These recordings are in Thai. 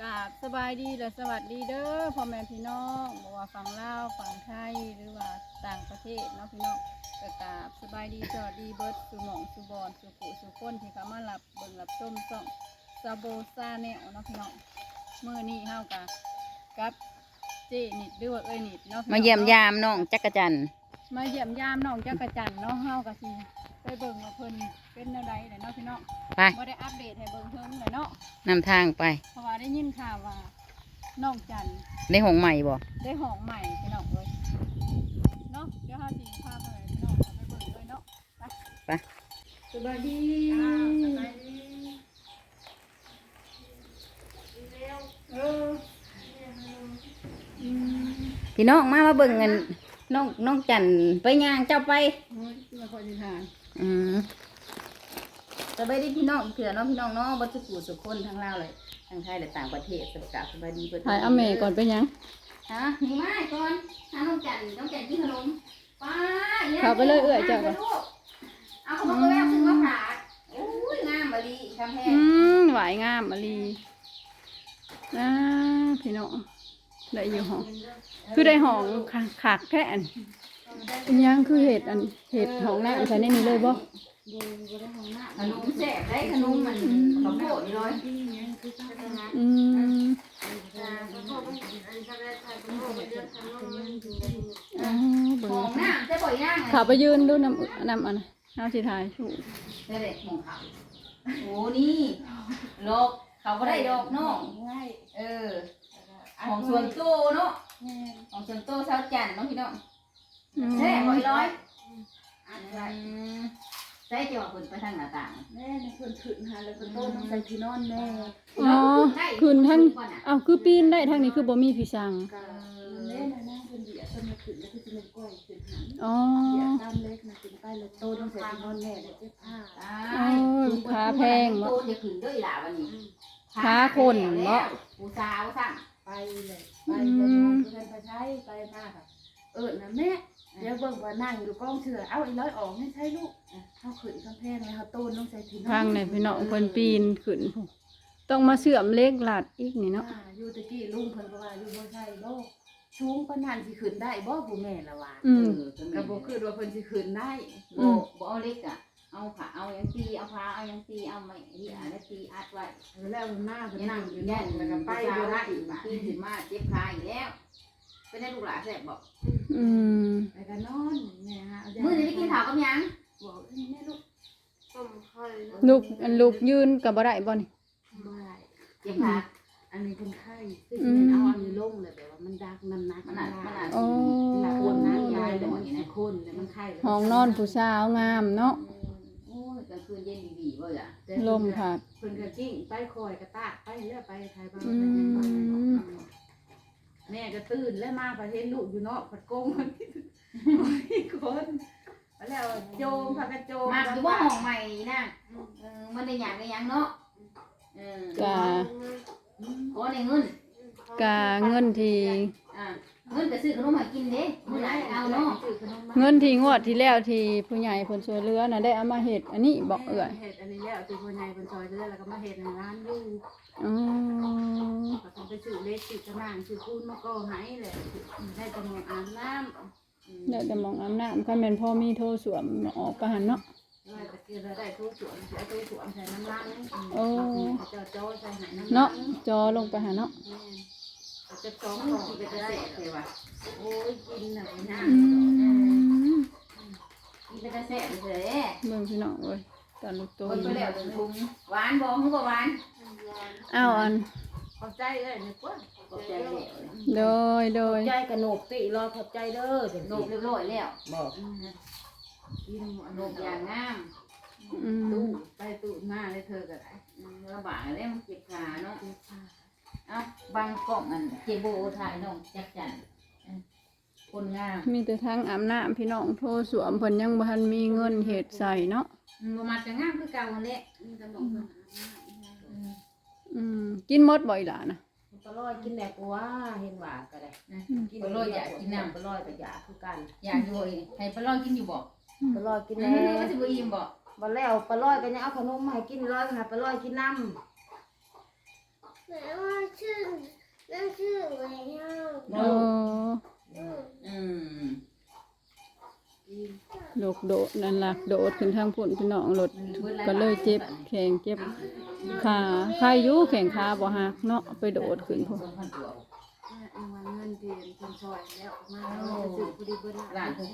กราบสบายดีและสวัสดีเด้อพ่อแม่พี่น้องบ่ว่าฝั่งลาวฝั่งไทยหรือว่าต่างประเทศเนาะพี่น้องก็กราบสบายดีสวัสดีเบิร์ดสุหมองสุบอนสุกุสุคนที่เขามารับเบิ่งรับชมส่องซาโบซาแนวเนาะพี่น้องมื้อนี้เฮากะกับเจนิดหรือว่าเอ้ยนิดเนาะพี่น้องมาเยี่ยมยามน้องจักรจันทร์มาเยี่ยมยามน้องจักรจันทร์เนาะเฮากะสิ ไปเบิ่งว่าเพิ่นเป็นแนวใดเลยเนาะพี่น้องไปบ่ได้อัปเดตให้เบิ่งเพิ่นเลยเนาะนำทางไป เพราะว่าได้ยินข่าวว่าน้องจันทร์ได้หงใหม่บ่ได้ห้องใหม่พี่น้องเลยเนาะเดี๋ยวเฮาสิพาไปพี่น้องเอาไปเบิ่งเลยเนาะไปไปสบายดีเอออืมพี่น้องมามาเบิ่งกันน้องน้องจันทร์ไปย่างเจ้าไปโอ้ยมาคอยสิทาน อืมสบายดีพี่น้องเถื่อเน้องพี่น้องเนาะบัดสุกุสุคนทั้งลาวเลยทั้งไทยและต่างประเทศสวัสดีสบายดีเพิ่นถ่ายอาเมก่อนไปยังฮะนี่มาก่อนหาน้องจันทร์น้องจันทร์กินขนมไป้าเข้าไปเลยเอื้อยเจ้าก่อนเอาขนมไปแม่ซื้อมาฝากโอ้ยงามบดีคำแพงอืมหวายงามมะลีอ่าพี่น้องได้อยู่ห้อง คือได้ห้องขาขากแท้อันอันยังคือเห็ดอันเห็ดห้องน้ำใส่ในนี้เลยบ่ขนมแซ่บได้ขนมมันข้าวโพดนี่ร้อยอืมอ๋อเบิ่หองงน้ำจะบ่อยย่างขาไปยืนดูน้ำน้ำอันน่ะน้ำสีทายชูได้เลยหองเขาโอ้นี่โลกเขาก็ได้ดอกเนาะเออของส่วนโตเนาะของส่วนโตเช้าจันทร์เนาะพี่น้อง อืมแซ่บบ่อยร้อยใส่จอคนไปทางหน้าต่างแม่ในคนขึ้นหาแล้วก็โต้น้องใส่ที่นอนแม่อ๋อคืนทั้งอ้าวคือปีนได้ทางนี้คือบ่มีพี่สั่งก็แม่น่ะนั่งคนเดียวต้นมาขึ้นแล้วก็จะเป็นก้อยขึ้นหันอ๋อเดียวตามเล็กนะขึ้นไปแล้วโต้น้องใส่ที่นอนแม่แล้วเจ็บผ้าขาโตจะขึ้นด้วยล่ะวันนี้ขาคนเนาะผู้สาวสั่งไปเลยไปเลยนอนเพื่อนไปใช้ไปหน้าค่ะเออนะแม่ เดี๋ยวเบิ่งว่านั่งอยู่กล้องเสือเอาไอ้ร้อยออกไม่ใช่ลูกเขาขึ้นกำแพงแล้วเขาโต้น้องใส่ที่นอนทางในพี่น้องเพิ่นปีนขึ้นพู้นต้องมาเสื่อมเล็กหลัดอีกนี่เนาะอ่าอยู่ตะกี้ลุงเพิ่นก็ว่าอยู่บ่ใช่บ่ชูงปานนั้นสิขึ้นได้บ่ผู้แม่ละว่าอืม ก็บ่คิดว่าเพิ่นสิขึ้นได้โบบ่เอาเล็กอะ เอาขาเอายังตีเอาพาเอายังตีเอาไม่ที่อะแล้วตีอัดไว้แล้วหน้าเพิ่นยันั่งอยู่แน่นั่นแล้วก็ไปไปดูบ่ได้ได้อีอีกกบาบาด ตีขึ้นมาเจ็บขาอีกแล้วเป็นได้ลูกหลานแซ่บบอก อื มแล้วก็นอนแม่ฮะมื้อนี้ได้กินข้าวกับหยังบอกนี่แม่ลูกต้มไข่ลูกอันลูกยืนกับบ่ได้บ่นี่ บ่ได้เจ็บขาอันนี้เป็นไข้คือสิเป็นเอาอันนี้ลงเลยแบบว่ามันดักน้ำหนักมันอาจมันอาจโอ้หนักคนน้ำยายเลยมันสิคนแล้วมันไข้ห้องนอนผู้สาวงามเนาะโอ้ยกลางคืนเย็นดีๆบ่จ้ะลมพัดเพิ่นก็กิ้งไปคอยกระตากไปเรื่อยไปไทยบ้านอืม แม่ก็ตื่นแล้วมาประเทศลูกอยู่เนาะผัดโกงมันคนแล้วโจมผักกระโจมมาอยู่ว่าห้องใหม่นะเออมันได้หยังได้หยังเนาะเออกะขอได้เงินกะเงินที่อ่า เงินก็ซื้อขนมให้กินเด้มื้อไหนเอาเนาะเงินที่งวดที่แล้วที่ผู้ใหญ่เพิ่นช่วยเหลือน่ะได้เอามาเฮ็ดอันนี้บอกเอื้อยเห็ดอันนี้แล้วตีคนใหญ่คนซอยเรื่อแล้วก็มาเห็ดในร้านอยู่อ๋อก็ต้องไปซื้อเล็กซื้อกระนางซื้อคูนมาก็ให้แหละได้กำลังอาบน้ำเดี๋ยวจะมองอาบน้ำคันแม่นพ่อมีโทรสวมออกไปหันเนาะได้ตะเกียบได้ทุกสวนเสียทุกสวนใส่น้ำล้างโอ้จ้าโจ้ใส่ไหนน้ำเนาะจอลงไปหาเนาะ จะสองมันของสิก็เป็นจะตาได้แซ่บเลยว่ะโอ้ยกินหน่อยนะอืมกินเป็นตาแซ่บเลยเบิ่งพี่น้องเอ้ยตอนลูกโตคนไปแล้วถึงถุงหวานบ่ฮู้บ่หวานอ้าวอันขอบใจเลยนะกว่าขอบใจแล้วโดยโดยใจกระหนกติรอขอบใจเด้อเดี๋ยวโนบเรียบร้อยแล้วบอกกินโนบอย่างงามอืมตู้ไปตู้หน้าเลยเธอก็ได้อืมลำบากแล้วมันเจ็บขาเนาะ เอ้าบางกล่องอันเจโบถ่ายน้องจักจันอืมคนงามมีแต่ทั้งอาบน้ำพี่น้องโทรสวมเพิ่นยังบ่ทันมีเงินเฮ็ดใส่เนาะอืมบ่มาจะงามคือเก่าหั่นแหละมีแต่บอกว่าอืมอืมกินหมดบ่อีหล่ะนะปลาลอยกินแหลกว่าเห็นว่าก็ได้นะกินปลาลอยอยากกินน้ำปลาลอยก็อยากคือกันอยากอยู่บ่อีกให้ปลาลอยกินอยู่บ่ปลาลอยกินอืแล้มวว่าสิบ่อิ่มบ่บ่แล้วปลาลอยก็ยังเอาขนมมาให้กินร้อยค่ะปลาลอยกินน้ำ แม่ว่าชื่อโอ้อืมโดกโดดนั่นล่ะโดดขึ้นทางพุ่นพี่น้องรถก็เลยเจ็บแข้งเจ็บขาใครอยู่แข้งขาบ่หักเนาะไปโดดขึ้นพุ่นสองพันตัวเอามาเงินเดือนคนซอยแล้วมาเอาไปซื้อพอดีเบิดหลานหก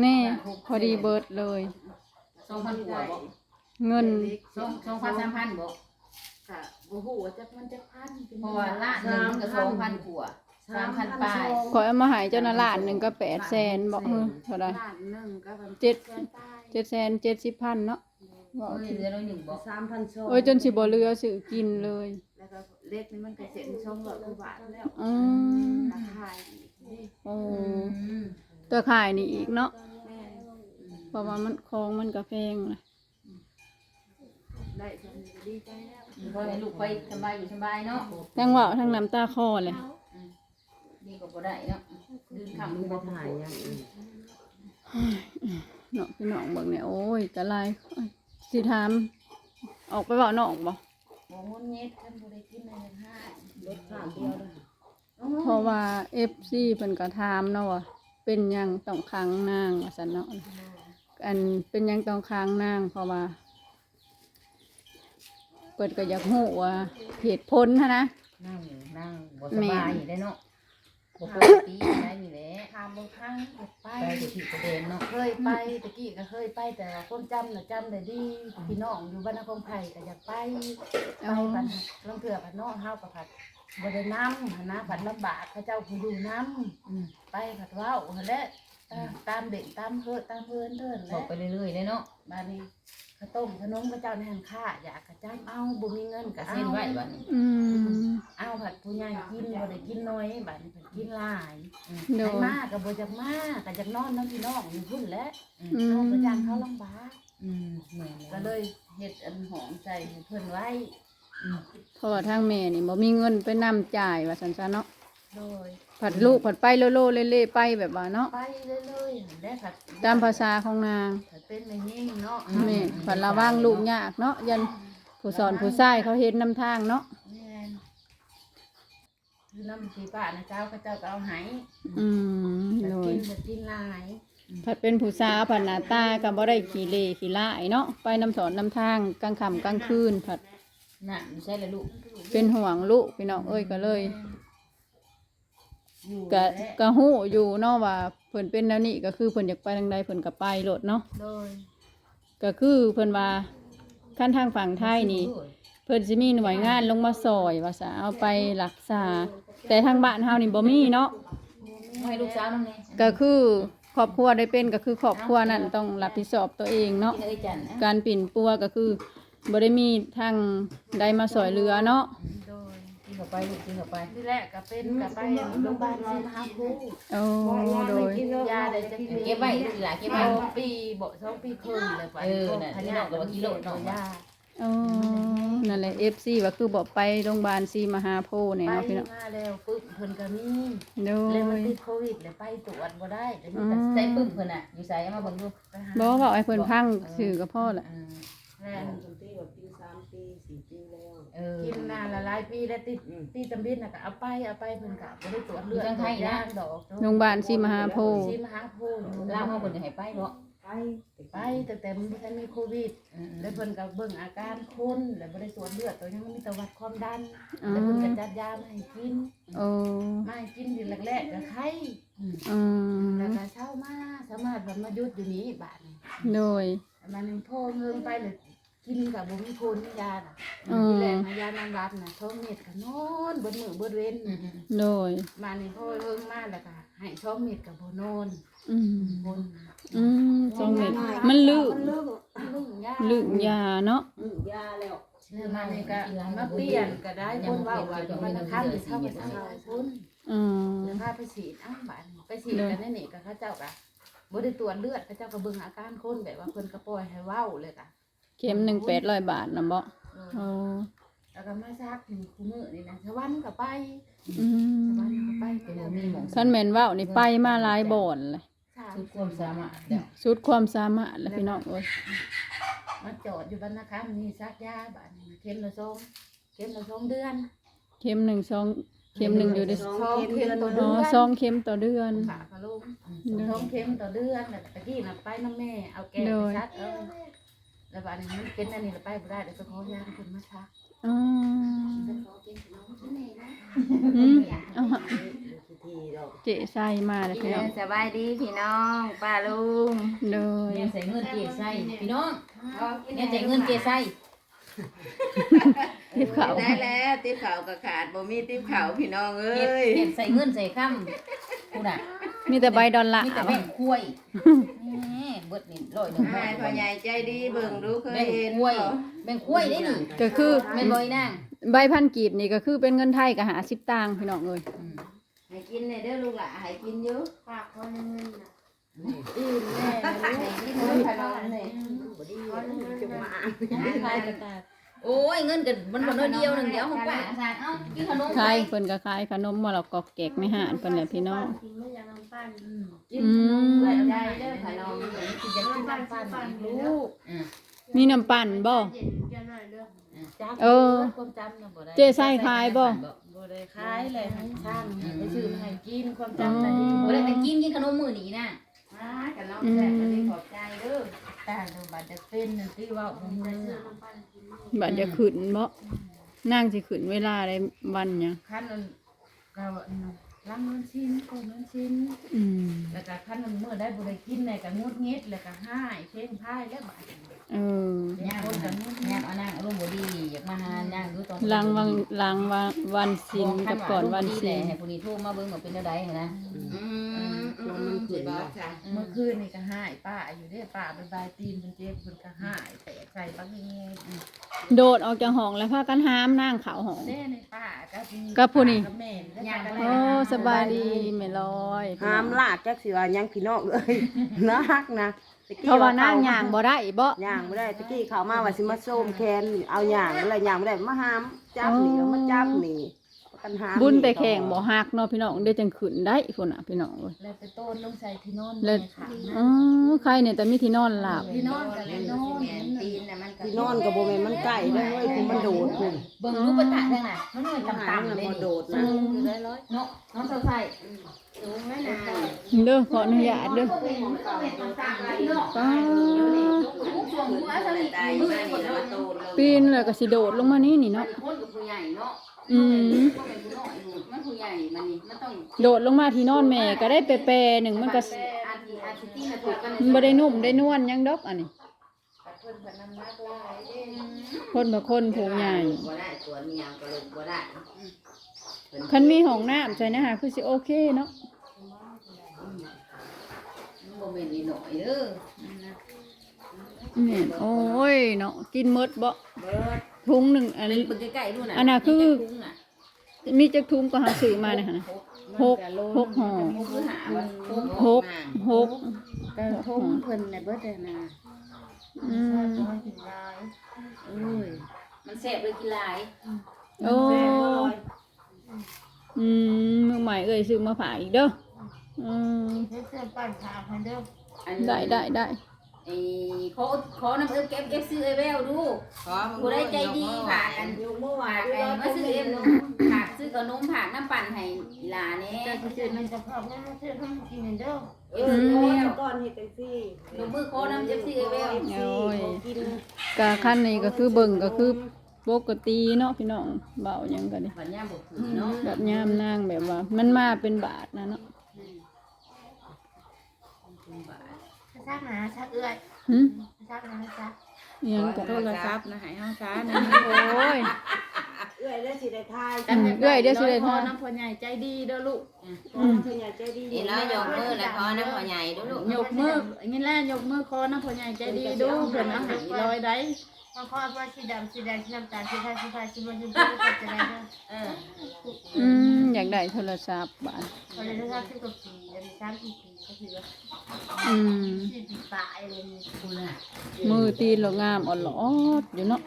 แน่พอดีเบิดเลย สองพันกว่าบ่เงินสองสองพันสามพันบ่ กะบ่ฮู้ว่าจักมันจักพันเป็นเพราะว่าละหนึ่งมันก็สองพันกว่าสามพันปลายขอเอามาใหายเจ้าหน้าล้านหนึ่งก็แปดแสนบอกเออเท่าไรล้านหนึงก็ประมาณเจ็ด แสนปลายเจ็ดแสนเจ็ดสิบพันเนาะบเออกอเหลือร้อยหนึ่งบ่สามพันสองโอ้ยจนสิบ่เหลือซื้อกินเลย แล้วก็เล็กนี่มันก็เซ็นช่องร้อยกว่าบาทแล้วอืม ราคาอีกนี่โอ้อืมตัวขายนี่อีกเนาะแม่เพราะว่ามันของมันก็แพงเลยได้จังนี้ก็ดีใจแล้ว เพราะให้ลูกไปสบายอยู่สบายเนาะทั้งเว่าทั้งน้ำตาคอเลยดีกว่าบ่ได้เนาะดืนคำลูกบ่ถ่ายยังเนาะพี่น้องเบิ่งเนี่ยโอ้ยกะลายโอ้ยสิถามออกไปเว้านอกบ่บ่งนเน็ดท่านบ่ได้กินอะไรห้าลดสามเดียวเลยเพราะว่า FC เพิ่นก็ถามเนาะว่าเป็นหยังต้องค้างนางว่าซั่นเนาะอันเป็นหยังต้องค้างนางเพราะว่า เปิดก็อยากฮู้ว่าเหตุผลหั้นนะ นั่งนั่งบ่สบายได้เนาะบ่ปกติได้นี่แหละถามบ่ครั้งก็ไปไปเดี๋ยวที่ประเด็นเนาะเคยไปตะกี้ก็เคยไปแต่ว่าคนจำน่ะจำได้ดีพี่น้องอยู่บ้านนครไทยก็อยากไปไปบัดลำเถื่อบัดน้องเฮาก็ผัดบ่ได้นำหันนะผัดลำบากเขาเจ้าผู้อยู่นำอืมไปผัดเว้าหั่นแหละ เออตามเด็กตามเฮือตามเพื่อนเด้อบแหอละกไปเรื่อยๆเลยเนาะบ้านนี้ข้าวต้มขนมพระเจ้าในหันค่าอยากกระจ้ำเอาบ่มีเงินก็ก็เอาเส้นไว้บัดนี้อืม เอาผัดผู้ใหญ่กินบ่ได้กินน้อยบัดนี้เพิ่นกินหลายโดให้ยมาก็บ่จักมาก็จักนอนน้ำพี่น้องอยู่พุ่นแหละอืเอามประจานเขาลำบาก อืมแม่นก็แล้วเลยเฮ็ดอันหอมใส่ให้เพิ่นไว้อืมเพราะว่าทางแม่นี่บ่มีเงินไปนำจ่ายว่าซั่นซะเนาะโดย ผัดลูกผัดไปโลโลเล่ๆไปแบบว่าเนาะไปเรื่อยๆได้ผัดตามภาษาของนางผัดเป็นแม่ยิ่งเนาะแม่ผัดระวังลูกยากเนาะยันผู้สอนผู้ชายเขาเห็นนำทางเนาะแม่นคือน้ำสีป้านะเจ้าก็เจ้าก็เอาให้อืมผัดโดกิยนผัดกินหลายผัดเป็นผู้สาวผัดหน้าตาก็บ่ได้ขี้เล่ขี้ร้ายเนาะไปนำสอนนำทางกลางค่ำกลางคืนผัดน่ะไม่ใช่ละลูกเป็นห่วงลูกพี่น้องเอ้ยก็เลย อยู่ก็และก็ฮู้อยู่เนาะว่าเพิ่นเป็นแนวนี้ก็คือเพิ่นอยากไปทางใดเพิ่นก็ไปโลดเนาะโดยก็คือเพิ่นว่าขั้นทางฝั่งไทยนี่ เพิ่นสิมีหน่วยงานลงมาซอยว่าซะเอาไปรักษา แต่ทางบ้านเฮานี่บ่มีเนาะเอาให้ลูกสาวน้ำนี่ก็คือครอบครัวได้เป็นก็คือครอบครัวนั้นต้องรับผิดชอบตัวเองเนาะกินเอ้ยจันนะการปิ่นปัวก็คือบ่ได้มีทางใดมาสอยเรือเนาะ โดยกิน เข้าไปลูกกินเข้าไปที่แรกก็เป็นก็ไปโรงพยาบาลศรีมหาโพธิ์โอ้โดยยาได้จะเก็บไว้ลูกหลานเก็บไว้สองปีบ่สองปีครึ่งเลยไปเออน่ะที่น้องก็ว่ากิโลเนาะยาอ๋อนั่นแหละ FC ว่าคือบอกไปโรงพยาบาลศรีมหาโพธิ์เนี่ยไปเนาะพี่น้องมาแล้วปึ๊บเพิ่นก็มีโดเลยมันยติดโควิดเลยไปตรวจบ่ได้แต่มีอืแต่มใส่ปึ้งเพิ่นน่ะอยู่ใส่เอามาเบิ่งดูไปหาบ่บอกให้เพิ่นพังชื่อก็พอละอืมแม่น เออ กินนานละหลายปีแล้วติดติดจำบิดน่ะก็เอาไปเอาไปเพิ่นก็บ่ได้ตรวจเลือดอยู่ทางไทยนะตรวจดอกโรงพยาบาลศรีมหาโพธิ์ศรีมหาโพธิ์อยู่ลาวเฮาเพิ่นจะให้ไปบ่ไปไปแต่แต่มันบ่ทันมีโควิด อืมแล้วเพิ่นก็เบิ่งอาการคนแล้วบ่ได้ตรวจเลือดตัวยังมีแต่วัดความดันอ๋อ แล้วเพิ่นก็จัดยามาให้กินโอ้มาให้กินเดือนแรกๆก็ไข้อืมอืมแล้วก็เช้ามาสามารถว่ามาหยุดอยู่นี้บาดนี้ โดย มันนึงโทรเงินไปเลย กินกับบ่มีโพนมียาน่ะอืม ทีแรกมายานอนรับน่ะท้องเม็ดก็นอนเบิดมื้อเบิดเว้นอืมอืมโดย มานี่พ่อเพิ่งมาแล้วก็ให้ท้องเม็ดกับบ่นอนอืมบนอืมจงเม็ดมันลึกลึกยาลึกยาเนาะแล้วมานี่ก็มาเปลี่ยนก็ได้คนว่าว่ามันคันเท่ากับเท่าคนอืม แล้วพาไปฉีดอ้าวบาดนี้ไปฉีดกันในนี่ก็เขาเจ้าก็บ่ได้ตรวจเลือดเขาเจ้าก็เบิ่งอาการคนแบบว่าเพิ่นก็ปล่อยให้เว้าเลยก็ เข็มหนึ่งแปดร้อยบาทนะบ่เออโอ้แล้วก็มาซักอยู่คู่มือนี่นะสวรรค์ก็ไปอืสวรรมค์ก็ไปเป็นบ่มีหมองคันแม่นเว้านี่ไปมาหลายบ่อนเลยสามสุดความสามารถแล้วสุดความสามารถแล้วพี่น้องเอ้ยมาจอดอยู่บ้านนะคะมีซักยาบาดนี้เข็มละสองเข็มละสองเดือนเข็มหนึ่งสองข็มหนึ่งอยู่ในสองเข็มต่ออ๋เดืออนสองเข็มต่อเดือนขาพะลุงสองเข็มต่อเดือนแล้วตะกี้น่ะไปน้ำแม่เอาแกงไปซัดเออ แล้วบัดนี้มันเป็นอันนี้แล้วไปบ่ได้เดี๋ยวไปขอยาเพิ่นมาซักอ๋อไปขอกินขนมที่นี่นะอืมเอาฮะทีดอกเจใส่มาแล้วพี่น้องสบายดีพี่น้องป้าลุงโดยเนี่ยใส่เงินเกใส่พี่น้องเนี่ยใส่เงินเกใส่ทิพเขาได้แล้วติ๊บเขาวก็ขาดบ่มีติ๊บเขาวพี่น้องเอ้เก็บยเก็บใส่เงินใส่ข้ามกูน่ะ มีแต่ใบดอลลาร์มีแต่แบ่งกล้วยนี่เบิดนี่ร้อยหนึ่งให้พ่อใหญ่ใจดีเบิ่งดูเคยแบ่งเห็นกล้วยบ่แบ่งกล้วยได้นี่ก็คือแม่นบ่อยนางใบพันกีบนี่ก็คือเป็นเงินไทยก็หาสิบตังค์พี่น้องเอ้ยอืมให้กินเนี่ยเด้อลูกหล่ะให้กินอยู่ฝากคนนึงน่ะอื่นแม่นะลูกให้กินอยู่ขนมนี่บ่ดีว่าจุกมาขายกระตาโอ้ยเงินกันมันบ่น้อยเดียวหนึงเดี๋ยวของป้าสานเอ้ากินขนมขายเพิ่นก็ขายขนมมาแล้วก็แกกไม่หานเพิ่นแหละพี่น้อง กินอื มใส่ใจเด้อขนมกินจะกินน้ำปั่นลูกอืมมีน้ำปั่นบ่จ้าเออความจำน่ะบ่ได้เจใส่ขายบ่บ่ได้ขายเลยให้ช่างไปซื้อมาให้กินความจำน่ะดีบ่ได้ไปกินกินขนมมื้อนี้นะอ่ากันน้องแซ่บก็ได้ขอบใจเด้อตาดูบัดจะเป็นนั่นที่ว่าบ่ฮู้บัดจะขึ้นบ่นั่งสิขึ้นเวลาได้วันหยังคันนั้นก็ ล้างเงินชิ้นโกนเงินชิ้น อืมแล้วก็คันนั้นเมื่อได้บ่ได้กินเนี่ยก็งดเงียดแล้วก็หายเพ่งพายแล้วบัดเออย่างนะย่างเอานางอารมณ์บ่ดีอยากมาหาย่างดูตอนล้างวังล้างวันวันศีลกับก่อนวันศีลให้ผู้นี้โทรมาเบิ่งว่าเป็นจังได๋นะอืม อืมสิบอกจ้ะเมื่อคืนนี่ก็หายป้าอยู่เด้ป้าไปบายตีนเพิ่นเจ็บเพิ่นก็หายแตกใส่บักเงี้ยโดดออกจากห้องแล้วพากันหามนั่งเขาห้องเด้ในป้าก็กับผู้นี่ กับแม่แล้วย่างก็โอ้สบายดีแม่ลอยห้ามลาดจักสิว่าหยังพี่น้องเอ้ยนักนะตะกี้เพราะว่านั่งย่างบ่ได้บ่ย่างบ่ได้ตะกี้เขามาว่าสิมาโซมแคนเอาย่างอะไรย่างบ่ได้มาห้ามจับนี่แล้วมาจับนี่ กันหามบุญแต่แข่งบ่ฮักเนาะพี่น้องได้จังขึ้นได้พุ่นน่ะพี่น้องเอ้ยแล้วไปโต้นลงใส่ที่นอนแล้วค่ะอ๋อใครเนี่ยแต่มีที่นอนหลับที่นอนกันแล้วนอนแม่นตีนน่ะมันก็ที่นอนก็บ่แม่นมันใกล้เด้อเว้ยคือมันโดดพุ่นเบิ่งรูปตะทางน่ะมันเหมือนมันหาต่ำมันๆเลยบ่นี่โดดสูนะงอยู่ได้ร้อยเนาะน้องเซาใส่สูงแม่นายเด้อขออนุญาตเด้อป้าช่วงหัวซะนี่ตายมือมาหมนี่ดแล้วเลยมาโตนลงปีนแล้วก็สิโดดลงมานี่นี่เนาะ คนกับผู้ใหญ่เนาะอืมก็เป็นผู้น้อยอยู่มันผู้ใหญ่มันนี่มันต้องโดดลงมาที่นอนแม่ก็ได้แปรๆหนึ่งมันก็อาทิอาทิที่มาถูกกันมันบ่ได้นุ่มได้นวลหยังดอกอันนี้กับเพิ่นก็นำนักหลายเด้คนบ่คนผู้ใหญ่บ่ได้ตัวเมียก็ลงบ่ได้คันมีห้องน้ำใช่นะคะคือสิโอเคเนาะบ่แม่นนิดหน่อยเด้อนี่โอ้ยเนาะกินหมดบ่เบิด ถุงหนึ่งอันเล่นี้นปึกใกล้ๆดูน่ะอันน่ะคือคุ้งน่ะมีจักถุงก็หาซื้อมาเนี่ยค่ะนะ หกหกห่อคุ้งคือหาว่าคุ้งหกหกก็ทุ่มเพิ่นในเบิดเลยนะอืมกินหลายโอ้ยมันแซ่บเลยกินหลายโอ้อืมมือใหม่เอ้ยซื้อมาฝากอีกเด้ออืมเฮ็ดเสื้อปั่นขาให้เด้ออันได้ได้ได้ ไอ้ขอขอน้ำเอิ้มเก็บเอฟซื้อไอ้แววดูขอผู้ใดใจดีฝากกันยกมือไหว้ฝากไอ้มาซื้อเอ็มฝากซื้อขนมฝากน้ำปั่นให้หลานนี่จะไปซื้อมันจะพอบนั้นซื้อให้กินเด้อเอฟซื้อไอ้แววก่อนเฮ็ดจังซี่ลงมือขอน้ำเอฟซื้อไอ้แววโอ้ยกินกะขั้นนี้ก็คือเบิ่งก็คือปกติเนาะพี่น้องเบาหยังกันดิบัดย่ามบ่ถือเนาะ แบบยามนางแบบว่า มันมาเป็นบาทนะเนาะ ซักหาซักเอื้อยหึซักหาซักอิหยังก็โทรศัพท์นะให้เฮาซะนะโอ้ย เอื้อยได้สิได้ทายอืมเอื้อยเดี๋ยวสิได้ทอด น้ำพ่อใหญ่ใจดีเด้อลูกอืมเพิ่นอยากใจดีอีน้อยยกมือแล้วขอน้ำพ่อใหญ่ดูลูกยกมืออย่างนี้แหละยกมือคอน้ำพ่อใหญ่ใจดีดูเพิ่นเอาให้ลอยได้ บางคนว่าสีดำสีแดงสีน้ำตาลสีฟ้าสีฟ้าสีม่วงสีฟ้าสีจะได้เด้อเอออืมอยากได้โทรศัพท์บาทพอเลยถ้าสิบกว่าปีอันนี้สามสี่ปีก็คือว่าอืมสี่ปีปลายเลยนี่คุณน่ะมือตีนเรางามอ่อนหลอดอยู่เนาะ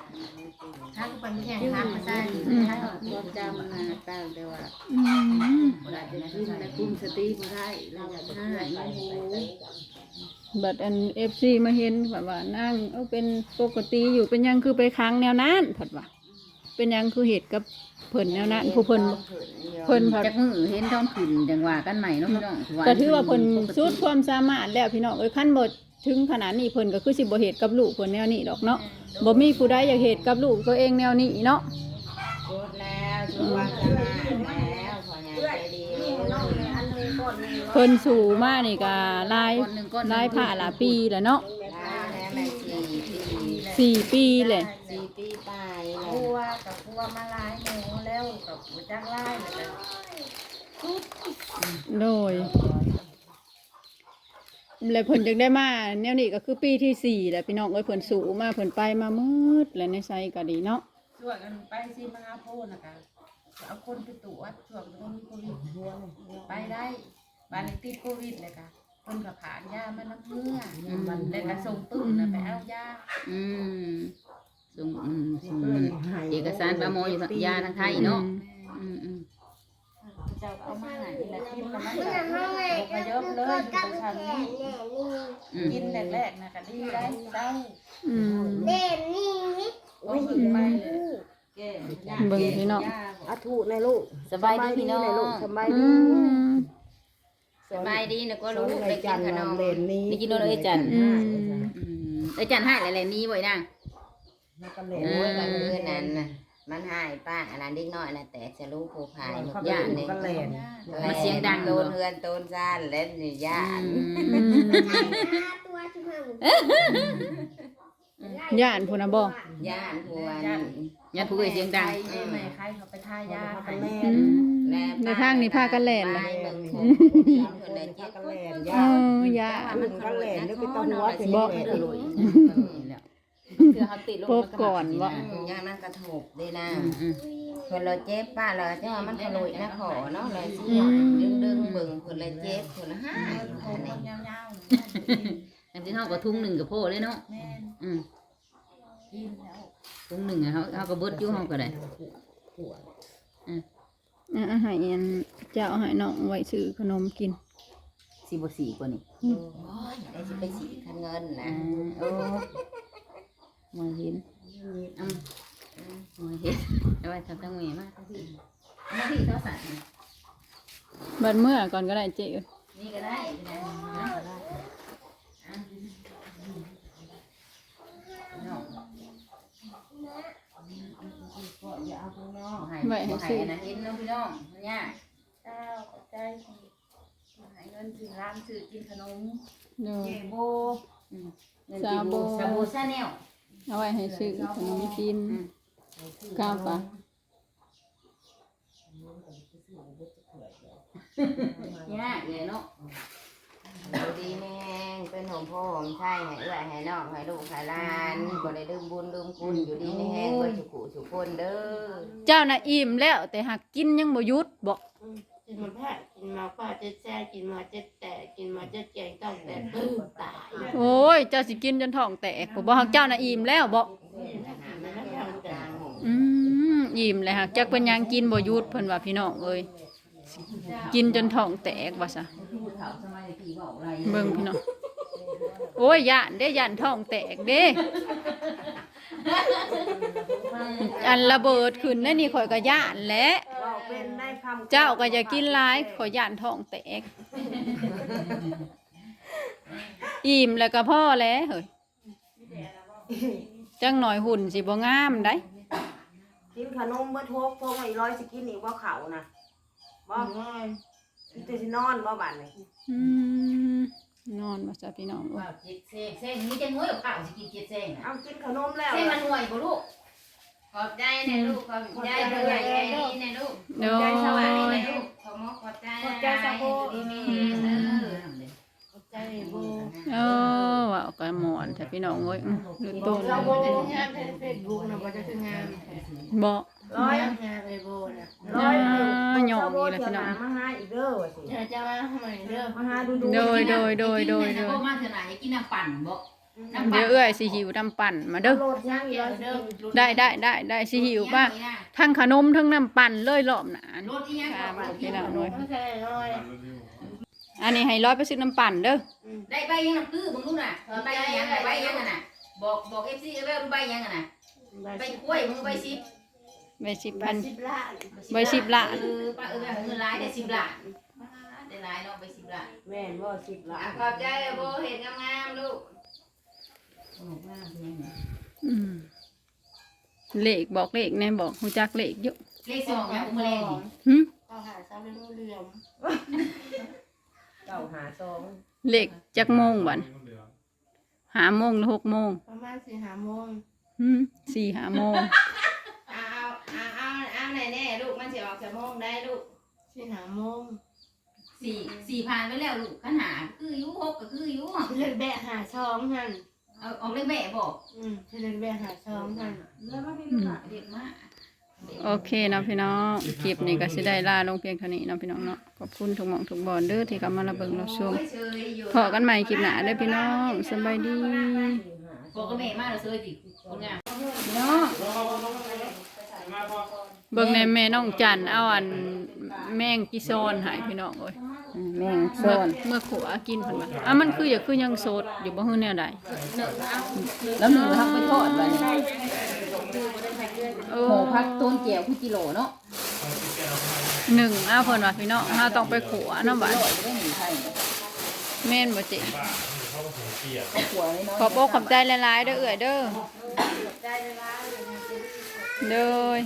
ถ้าคือปันแข่งขันมาใส่อืมถ้าความจำนะต่างแต่ว่าอืมบ่ได้เป็นกินแต่กุมสติบ่ได้เราอยากให้โอ้โห บัดอันเอฟซีมาเห็นแบบว่านั่งเอาเป็นปกติอยู่เป็นหยังคือไปค้างแนวนั้นผัดว่า เป็นหยังคือเหตุกับเพิ่นแนวนั้นผู้เพิ่น เพิ่นโยเพิ่นผัด จักมือเห็นท้องขึ้นจังว่ากันใหม่เนาะพี่น้องก็ถือว่าเพิ่นสุดความสามารถแล้วพี่น้องเอ้ยคันบ่ถึงขนาดนี้เพิ่นก็คือสิบ่เฮ็ดกับลูกเพิ่นแนวนี้ดอกเนาะบ่มีผู้ใดอยากเฮ็ดกับลูกตัวเองแนวนี้เนาะ สุดแล้วสุดวาสนาแล้วพอใหญ่ใจดี เพิ่นสู่มานี่ก็หลายหลายผ่าหลายปีแล้วเนาะสี่ปีเลยสี่ปีไปกลัวกับกลัวมาลายหมูแล้วกับจักไล่แล้วก็โดยแล้วเพิ่นจึงได้มาแนวนี้ก็คือปีที่สี่แหละพี่น้องเอ้ยเพิ่นสูมาเพิ่นไปมามืดแล้วในไซก็ดีเนาะช่วยกันไปสิมาโพนะคะเอาคนไปตรวจช่วงที่มีโควิดไปได้ บ้านนี้ติดโควิดเลยค่ะเพิ่นก็ผ่านยามาน้ำเมื่อมันแล้วก็ส่งตุ้มน่ะไปเอายาอืมส่งอืมส่งเอกสารประโมยยาทางไทยเนาะอืมอืมเจ้าก็เอามาให้แล้วกินแล้วมันก็บกระยบเลยอยู่ประชันนี้อืมกินแรกๆนะก็ดีได้เศร้าอืม โอ้ยขึ้นไปเลยเบิ่งพี่น้องอาทุในลูกสบายดีพี่น้องในลูกสบายอืดีม สบายดีนะก็รู้สอนได้ให้กิจันนขนมเล่นนี้ได้กินโดนเอ้ยจันอืมอืม เอ้ยจันให้หลายๆนี้บ่อยนางแล้วก็เล่นโอ้ยก็คือนั้นน่ะมันหายป้าอันนั้นเด็กน้อยนะแต่จะรู้ผู้พายหมดเขาย่านเล่นนี่ก็เล่นมันเสียงดังโดนเฮือนโดนซ่านเล่นนี่ย่านอือืมมย่านพุ่นน่ะบ่ย่านหัว อย่าพูดเสียงดังใครแม่ใครเขาไปทายาให้แม่อืมในทางนี้พากันแล่นเลเลยยเบิ่งถูกคนใดเจ็บก็เล่นเอยา อย่ามันก็เล่นแล้วไปตะหัวถึงบอกเล่นอร่อยเสื้อเขาติดลงพบก่อนว่า อืมย่างนั้นกระถูกดีนะอืมอืมคนเราเจ็บป้าเราจะว่ามันขลุยนะขอเนาะเลยสิอืม ดึงดึงๆเบิ่งคนละเจ็บคนละห้าคอันนนี้ยาวอันที่เขาก็ทุ่งหนึ่งกับพ่อเลยเนาะๆแม่อืมกินแล้ว ทุ่งหนึ่งอะเขาเขาก็เบิดอยู่เขาก็ได้อะอาหารอันเจ้าอาหารน้องไว้ซื้อขนมกินสี่บสี่กว่านี่โอ้ยได้สิไปสีคันเงินอ่านะโอ้มาเห็นอืมมาเห็นเอาไว้ทำตั้งเมย์มากทั้งที่ทั้งที่เท่าสัตว์นี่บัดเมื่อก่อนก็ได้เจ๊เอ้ยนี่ก็ได้ก็ได้นะอะเนาะ ให้ไว้ให้ให้ซื้อ นะเห็นเน้องพี่น้องเนี่ยเจ้าขอบใจหายเงินถึงร้านซื้อกินขนมเด้อเจโบเงินจีบูซาบูซาแนลเอาไว้ให้ซื้อขนมกินข้าวปลาเนี่ยเลยเนาะ ดูดีแม่งเป็นหอมพ่อหอมไส้ให้เอื้อยให้น้องให้ลูกให้หลานบ่ได้ลืมบุญลืมคุณอยู่ดีไม่แห้งบ่สุขุสุขคนเด้อเจ้าน่ะอิ่มแล้วแต่หากกินยังบ่หยุดบอกกินมาแพะกินมาป้าเจ็ดแซ่กินมาเจ็ดแต่กินมาเจ็ดแกงต้องแต่ตื้อตายโอ้ย เจ้าสิกินจนท้องแตกผมบอกหากเจ้าน่ะอิ่มแล้วบอกมันไม่ทำแต่อืมอิ่มเลยหากจักเป็นหยังกินบ่หยุดเพิ่นว่าพี่น้องเอ้ย กินจนท้องแตกว่าซะเขาสมัยที่บอกอะไรเบิ่งพี่น้องโอ้ยย่านเด้ย่านท้องแตกเด้อันระเบิดขึ้นนั่นนี่ข่อยก็ย่านแหละเราเป็นได้คำเจ้าก็อย่ากินหลายข่อยย่านท้องแตก อิ่มแล้วก็พ่อแล้วเฮ้ยจังหน่อยหุ่นสิบ่งามได้กินขนมเบิดทกพวกไอ้ร้อยสิกินอีกบ่าเขานะ บ่กินแต่สินอนบ่บัดนี้อืมนอนมาจ้ะพี่น้องเอ้ยว่าเจ็ดเส้นเส้นนี้จะงวยกับข้าวสิกินเจ็ดเส้นเอากินขนมแล้วเส้นมันหน่วยบ่ลูกขอบใจนะลูกขอบใจเพื่อนใหญ่ใจดีนะลูกโดใจสวัสดียนะลูกขอมขอบใจขอบใจสะโพกดีมีแห้งเด้อ ใจโบเออว่าเอาก็หมอนแต่พี่น้องเอ้ยอื้อหรือต้นเราโบจะงามในเฟซบุ๊กนะโบจะคืองามบ่ร้อยงามงามเลยโบนะร้อยหนึ่งอ่าหยอกอีกแล้วเที่ยวพี่หน้องน้ามาหาอีกเด้อว่าสิเธอจะมาทำไมเด้อมาหาดูดูโดยโดยโดยโดยกินโดแต่ยพวกมาเถอะนะอย่ากินน้ำปั่นบ่น้ำปั่นเดี๋ยวเอื้อยสิหิวน้ำปั่นมาเด้อ โหลดย่างอีเกี่กยวร้อยสิเด้อได้ได้ได้ได้สิหิวป่ะทั้งขนมทั้งน้ำปั่นเลยรอบหนานรถอีหยังค่ะก็พี่น้องเอ้ยไม่ใช่น้อย อันนี้ให้ร้อยไปซื้อน้ำปั่นเด้อได้ใบยังน้ำตื้อบ่ลูกน่ะใบยังใบยังน่ะบอกบอก FC เอาไว้ใบยังน่ะใบกล้วยมึงใบสิใบสิบพัพันนสิบล้านใบสิบล้านเออป้าเออแบบเงินหลายได้10ล้านได้หลายเนาะไป10ล้านแม่นบ่สิบล้าอะนขอบใจโบเห็นงามๆลูกโอ้งามเลยเนี่ยอืมเลขบอกเลขแน่บอกหูจักเลขเยอะเลขสองนะอุ้มแรงนี่หึเขาหาซ้ำเป็นงูเหลือม เก้าหาสองเลขจักโมงบันหาโมงหรือหกโมงประมาณสี่ห้าโมงหึสี่หาโมงเอาเอาเอาเอาไหนแน่ลูกมันสิออกสมองได้ลูกสี่ห้าโมงสี่สี่พันไปแล้วลูกขันหาคืออยุหกก็คืออยุเล่นแบะหาช่องหันเอาออกเลขแม่บอกอืมเล่นแบะหาช่องหันอืมเด็กมาก โอเคเนาะพี่น้องคลิปนี้ก็สิได้ลาลงเพียงเท่านี้เนาะพี่น้องเนาะขอบคุณทุกหม่องทุกบอนเด้อที่เข้ามาระเบิ่งรับชมเชยอยู่พอกันใหม่คลิปหน้าเด้อพี่น้องสบายดีบอกก็แม่มากเราเชยดิคนงามเนาะเบิ่งในแม่น้องจันเอาอันแมงกิโซนหายพี่น้องเอ้ย แม่งเมื่อเมื่อขัวกินเพิ่นว่าอะมันคืออย่าคือยังโสดอยู่บ่ฮู้แนวใดแล้วหนูทำไปทอดไว้โอ้โหพักต้นเจียวคือกิโลเนาะหนึ่งเอาเพิ่นว่าพี่น้องเฮาต้องไปขัวเนาะบัดร้อยได้หนึ่งไข่แม่นบ่เจิก็ขัวน้อยขอบอกขอบใจหลายๆเด้อเอื้อยเด้อเด้อ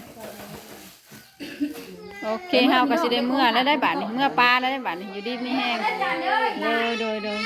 โอเคเฮาก็สิได้เมื่อแล้วได้บานี้เมื่อปลาแล้วได้บานี้อยู่ดีมีแห้งโดยโดยโดย